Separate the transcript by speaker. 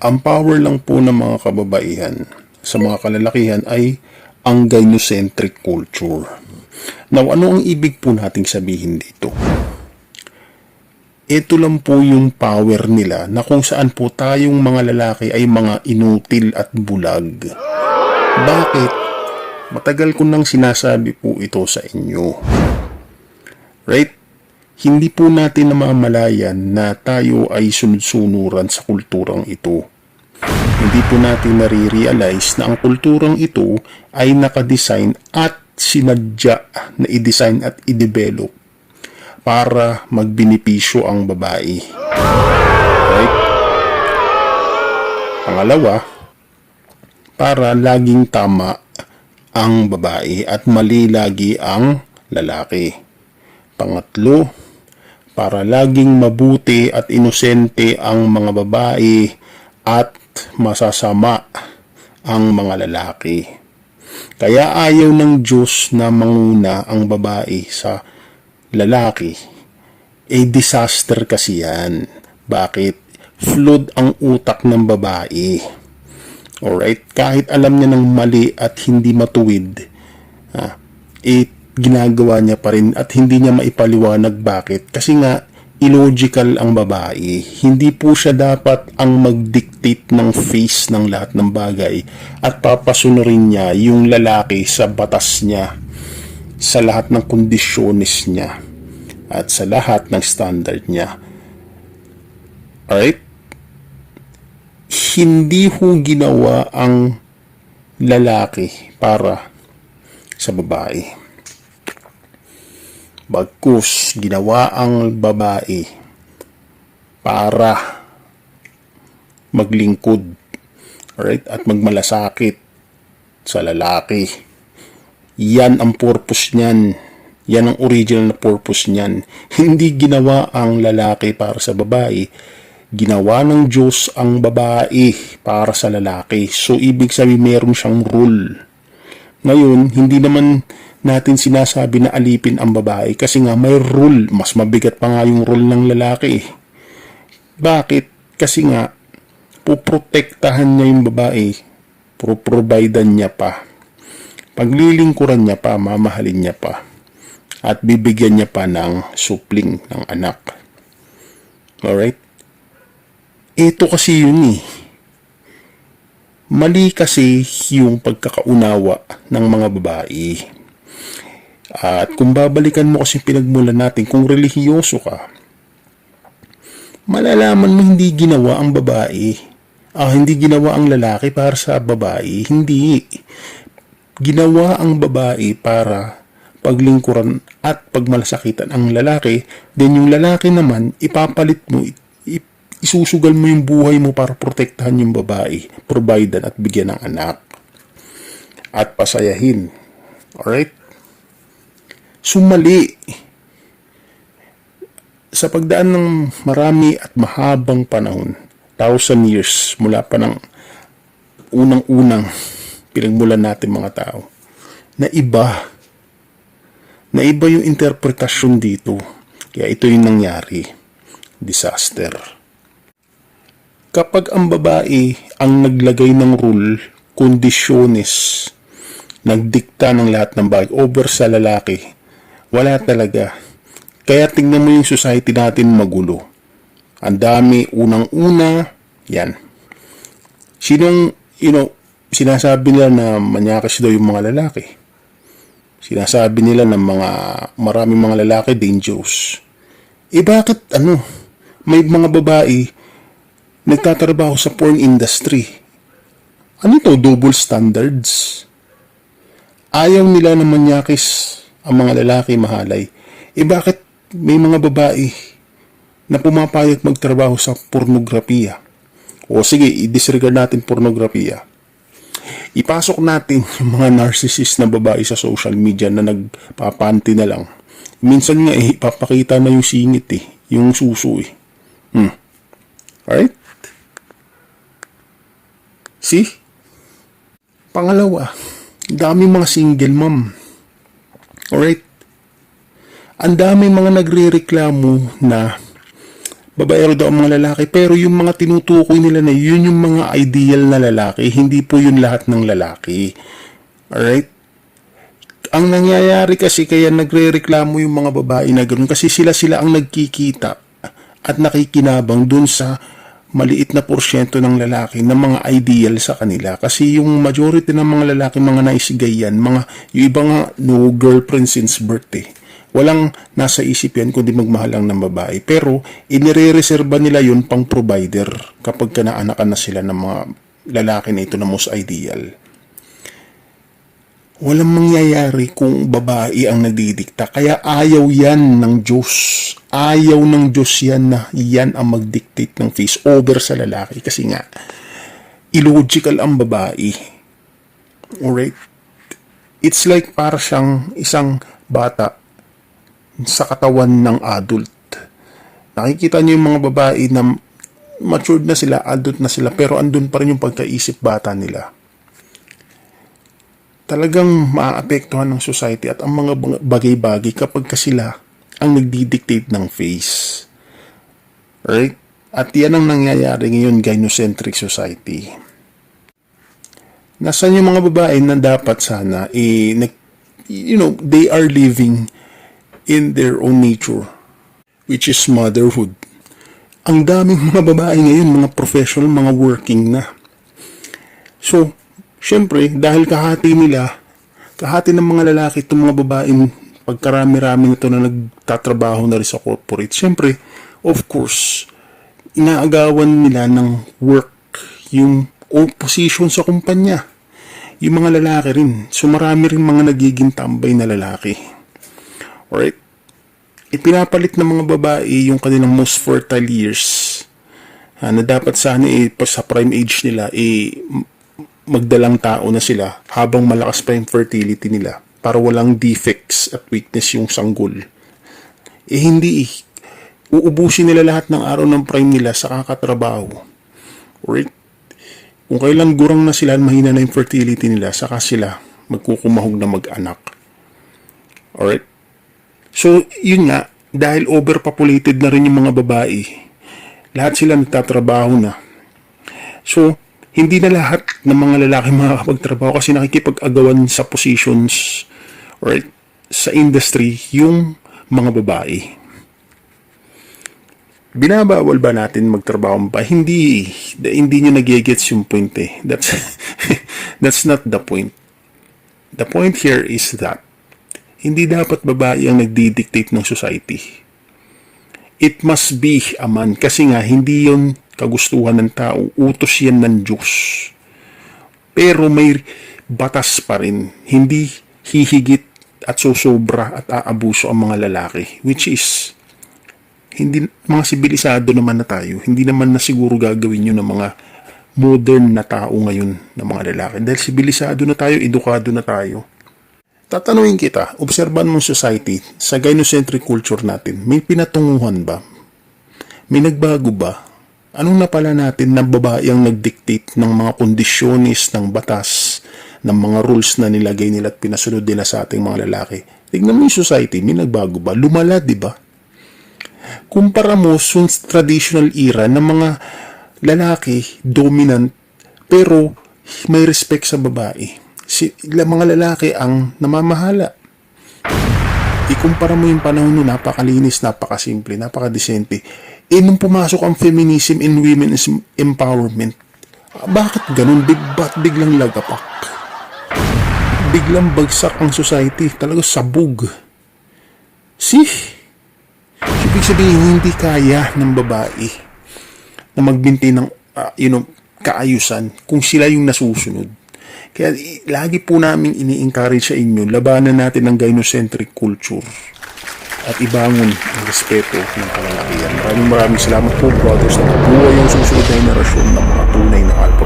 Speaker 1: ang power lang po ng mga kababaihan sa mga kalalakihan ay ang gynocentric culture. Now, ano ang ibig po nating sabihin dito? Ito lang po yung power nila na kung saan po tayong mga lalaki ay mga inutil at bulag. Bakit? Matagal ko nang sinasabi po ito sa inyo. Right? Hindi po natin namamalayan na tayo ay sunod-sunuran sa kulturang ito. Hindi po natin nare-realize na ang kulturang ito ay nakadesign at sinadya na i-design at i-develop para magbenepisyo ang babae. Right? Pangalawa, para laging tama ang babae at mali lagi ang lalaki. Pangatlo, para laging mabuti at inosente ang mga babae at masasama ang mga lalaki. Kaya ayaw ng Diyos na manguna ang babae sa lalaki. A disaster kasi yan. Bakit? Flood ang utak ng babae. Alright? Kahit alam niya ng mali at hindi matuwid, ah, eh, ginagawa niya pa rin at hindi niya maipaliwanag bakit. Kasi nga, illogical ang babae. Hindi po siya dapat ang mag-dictate ng face ng lahat ng bagay at papasunurin niya yung lalaki sa batas niya sa lahat ng kondisyones niya at sa lahat ng standard niya. Alright? Hindi ho ginawa ang lalaki para sa babae. Bagkus, ginawa ang babae para maglingkod alright, at magmalasakit sa lalaki. Yan ang purpose niyan. Yan ang original na purpose niyan. Hindi ginawa ang lalaki para sa babae. Ginawa ng Diyos ang babae para sa lalaki. So, ibig sabihin meron siyang rule. Ngayon, hindi naman natin sinasabi na alipin ang babae kasi nga may rule. Mas mabigat pa nga yung rule ng lalaki. Bakit? Kasi nga, puprotektahan niya yung babae. Puprovidean niya pa. Paglilingkuran niya pa, mamahalin niya pa. At bibigyan niya pa ng supling ng anak. Alright? Ito kasi yun eh. Mali kasi yung pagkakaunawa ng mga babae. At kung babalikan mo kasi pinagmulan natin, kung relihiyoso ka, malalaman mo hindi ginawa ang babae. Ah, hindi ginawa ang lalaki para sa babae. Hindi. Ginawa ang babae para paglingkuran at pagmalasakitan ang lalaki. Then yung lalaki naman, ipapalit mo, isusugal mo yung buhay mo para protektahan yung babae, providean at bigyan ng anak. At pasayahin. Alright? Sumali. Sa pagdaan ng marami at mahabang panahon, thousand years mula pa ng unang-unang pinagmulan natin mga tao, na iba, na iba yung interpretasyon dito. Kaya ito yung nangyari. Disaster kapag ang babae ang naglagay ng rule, kondisyones, nagdikta ng lahat ng bagay over sa lalaki, wala talaga. Kaya tingnan mo yung society natin magulo. Ang dami, unang-una, yan. Sinong, you know, sinasabi nila na manyakas daw yung mga lalaki. Sinasabi nila na mga, maraming mga lalaki dangerous. Eh bakit, ano, may mga babae nagtatrabaho sa porn industry. Ano to, double standards? Ayaw nila na manyakis ang mga lalaki mahalay. Eh bakit may mga babae na pumapayag magtrabaho sa pornografiya? O sige, i-disregard natin pornografiya. Ipasok natin yung mga narcissist na babae sa social media na nagpapanti na lang. Minsan nga eh, papakita na yung singit eh, yung suso eh. Hmm. Alright? See? Pangalawa, dami mga single mom. Alright? Ang dami mga nagre-reklamo na babaero daw ang mga lalaki. Pero yung mga tinutukoy nila na yun yung mga ideal na lalaki, hindi po yun lahat ng lalaki. Alright? Ang nangyayari kasi kaya nagre-reklamo yung mga babae na ganoon kasi sila-sila ang nagkikita at nakikinabang dun sa maliit na porsyento ng lalaki na mga ideal sa kanila. Kasi yung majority ng mga lalaki, mga naisigayan, mga, yung iba nga, no girlfriend since birthday. Walang nasa isip yan kundi magmahal lang ng babae. Pero, inire-reserva nila yun pang provider kapag kanaanakan na sila ng mga lalaki na ito na most ideal. Walang mangyayari kung babae ang nagdidikta. Kaya ayaw yan ng Diyos. Ayaw ng Diyos yan na yan ang mag-dictate ng face over sa lalaki. Kasi nga, illogical ang babae. Alright? It's like para siyang isang bata sa katawan ng adult. Nakikita niyo yung mga babae na matured na sila, adult na sila, pero andun pa rin yung pagkaisip bata nila talagang maaapektuhan ng society at ang mga bagay-bagay kapag ka sila ang nagdidictate ng face. Right? At yan ang nangyayari ngayon gynocentric society. Nasaan yung mga babae na dapat sana, eh, nag, you know, they are living in their own nature, which is motherhood. Ang daming mga babae ngayon, mga professional, mga working na. So, Siyempre, dahil kahati nila, kahati ng mga lalaki itong mga babaeng pagkarami-rami nito na nagtatrabaho na rin sa corporate. Siyempre, of course, inaagawan nila ng work yung o position sa kumpanya. Yung mga lalaki rin. So marami rin mga nagiging tambay na lalaki. Alright? Ipinapalit ng mga babae yung kanilang most fertile years ah, na dapat sana eh, sa prime age nila eh, magdalang tao na sila habang malakas pa yung fertility nila para walang defects at weakness yung sanggol. Eh hindi eh. Uubusin nila lahat ng araw ng prime nila sa kakatrabaho. Right? Kung kailan gurang na sila, mahina na yung fertility nila, saka sila magkukumahog na mag-anak. Alright? So, yun nga, dahil overpopulated na rin yung mga babae, lahat sila nagtatrabaho na. So, hindi na lahat ng mga lalaki makakapagtrabaho kasi nakikipag-agawan sa positions or sa industry yung mga babae. Binabawal ba natin magtrabaho ba? Hindi. Hindi nyo nagigets yung point eh. That's, that's not the point. The point here is that hindi dapat babae ang nagdi-dictate ng society. It must be a man kasi nga hindi yon kagustuhan ng tao. Utos yan ng Diyos. Pero may batas pa rin. Hindi hihigit at susobra at aabuso ang mga lalaki. Which is, hindi mga sibilisado naman na tayo. Hindi naman na siguro gagawin yun ng mga modern na tao ngayon ng mga lalaki. Dahil sibilisado na tayo, edukado na tayo. Tatanungin kita, obserban mong society, sa gynocentric culture natin, may pinatunguhan ba? May nagbago ba? Anong napala natin na babae ang nagdictate ng mga kondisyonis ng batas, ng mga rules na nilagay nila at pinasunod nila sa ating mga lalaki? Tignan mo yung society, may nagbago ba? Lumala, di ba? Kumpara mo sa traditional era ng mga lalaki, dominant, pero may respect sa babae. Si, mga lalaki ang namamahala. Ikumpara mo yung panahon nun, napakalinis, napakasimple, napakadesente eh nung pumasok ang feminism in women's empowerment, bakit ganun? Big, ba't biglang lagapak? Biglang bagsak ang society. Talaga sabog. See? Ibig sabihin, hindi kaya ng babae na magbinti ng, uh, you know, kaayusan kung sila yung nasusunod. Kaya lagi po namin ini-encourage sa inyo, labanan natin ang gynocentric culture at ibangon ang respeto ng kalalakihan. Maraming maraming salamat po, brothers, at buhay ang susunod na henerasyon ng mga tunay na alpha